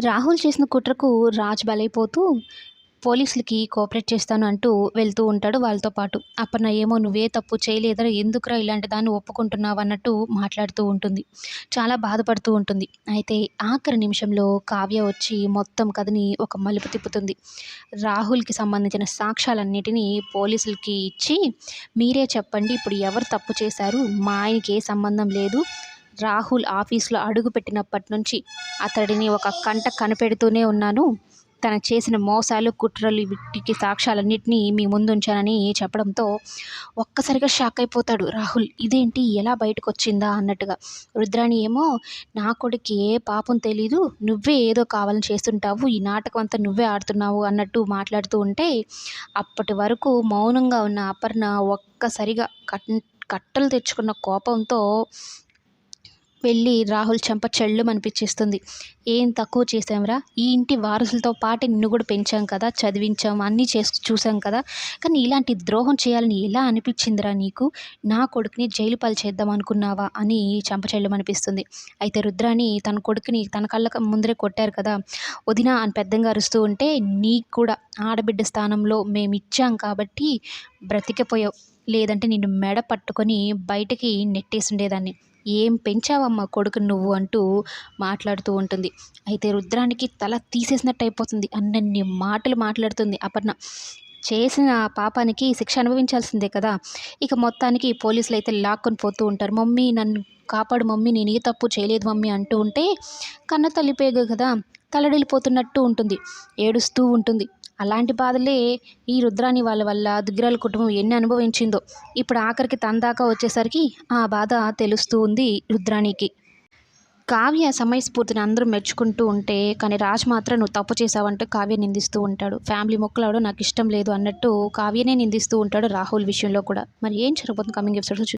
రాహుల్ చేసిన కుట్రకు రాజ్ బలైపోతూ పోలీసులకి కోఆపరేట్ చేస్తాను అంటూ వెళ్తూ ఉంటాడు వాళ్ళతో పాటు. అపర్ణ ఏమో నువ్వే తప్పు చేయలేదా ఎందుకురా ఇలాంటి దాన్ని ఒప్పుకుంటున్నావు అన్నట్టు మాట్లాడుతూ ఉంటుంది. చాలా బాధపడుతూ ఉంటుంది. అయితే ఆఖరి నిమిషంలో కావ్య వచ్చి మొత్తం కథని ఒక మలుపు తిప్పుతుంది. రాహుల్కి సంబంధించిన సాక్ష్యాలన్నిటినీ పోలీసులకి ఇచ్చి మీరే చెప్పండి ఇప్పుడు ఎవరు తప్పు చేశారు? మా ఆయనకి ఏ సంబంధం లేదు. రాహుల్ ఆఫీస్లో అడుగు పెట్టినప్పటి నుంచి అతడిని ఒక కంట కనిపెడుతూనే ఉన్నాను. తను చేసిన మోసాలు కుట్రలు వీటికి సాక్ష్యాలన్నింటినీ మీ ముందు ఉంచానని చెప్పడంతో ఒక్కసారిగా షాక్ అయిపోతాడు రాహుల్. ఇదేంటి? ఎలా బయటకు వచ్చిందా అన్నట్టుగా. రుద్రాణి ఏమో నా కొడుకు ఏ పాపం తెలీదు నువ్వే ఏదో కావాలని చేస్తుంటావు ఈ నాటకం అంతా నువ్వే ఆడుతున్నావు అన్నట్టు మాట్లాడుతూ ఉంటే అప్పటి వరకు మౌనంగా ఉన్న అపర్ణ ఒక్కసారిగా కట్ కట్టలు తెచ్చుకున్న కోపంతో వెళ్ళి రాహుల్ చెంప చెళ్ళు అనిపించేస్తుంది. ఏం తక్కువ చేసాంరా ఈ ఇంటి వారసులతో పాటు నిన్ను కూడా పెంచాం కదా చదివించాం అన్నీ చేసి చూసాం కదా. కానీ ఇలాంటి ద్రోహం చేయాలని ఎలా అనిపించిందిరా నీకు? నా కొడుకుని జైలు పాలు చేద్దాం అనుకున్నావా అని చెంప చెళ్ళు అనిపిస్తుంది. అయితే రుద్రాని తన కొడుకుని తన కళ్ళ ముందరే కొట్టారు కదా. వదిన అని పెద్దగా అరుస్తూ ఉంటే నీకు కూడా ఆడబిడ్డ స్థానంలో మేము ఇచ్చాం కాబట్టి బ్రతికిపోయావు. లేదంటే నిన్ను మెడ పట్టుకొని బయటికి నెట్టేసి ఉండేదాన్ని ఏం పెంచావమ్మా కొడుకు నువ్వు అంటూ మాట్లాడుతూ ఉంటుంది. అయితే రుద్రానికి తల తీసేసినట్టు అయిపోతుంది. అన్నన్ని మాటలు మాట్లాడుతుంది అపర్ణ. చేసిన పాపానికి శిక్ష అనుభవించాల్సిందే కదా. ఇక మొత్తానికి పోలీసులు అయితే లాక్కొని పోతూ ఉంటారు. మమ్మీ నన్ను కాపాడు మమ్మీ నేను ఏ తప్పు చేయలేదు మమ్మీ అంటూ ఉంటే కన్న తల్లిపోయే కదా తలడిల్లిపోతున్నట్టు ఉంటుంది. ఏడుస్తూ ఉంటుంది. అలాంటి బాధలే ఈ రుద్రాని వాళ్ళ వల్ల దుగ్గిరాల కుటుంబం ఎన్ని అనుభవించిందో. ఇప్పుడు ఆఖరికి తన దాకా వచ్చేసరికి ఆ బాధ తెలుస్తూ ఉంది రుద్రానికి కావ్య సమయస్ఫూర్తిని అందరూ మెచ్చుకుంటూ ఉంటే కానీ రాజ్ మాత్రం నువ్వు తప్పు చేసావంటూ కావ్య నిందిస్తూ ఉంటాడు. ఫ్యామిలీ మొక్కలాడు నాకు ఇష్టం లేదు అన్నట్టు కావ్యనే నిందిస్తూ ఉంటాడు రాహుల్ విషయంలో కూడా. మరి ఏం జరగబోతుంది కమింగ్ ఎపిసోడ్స్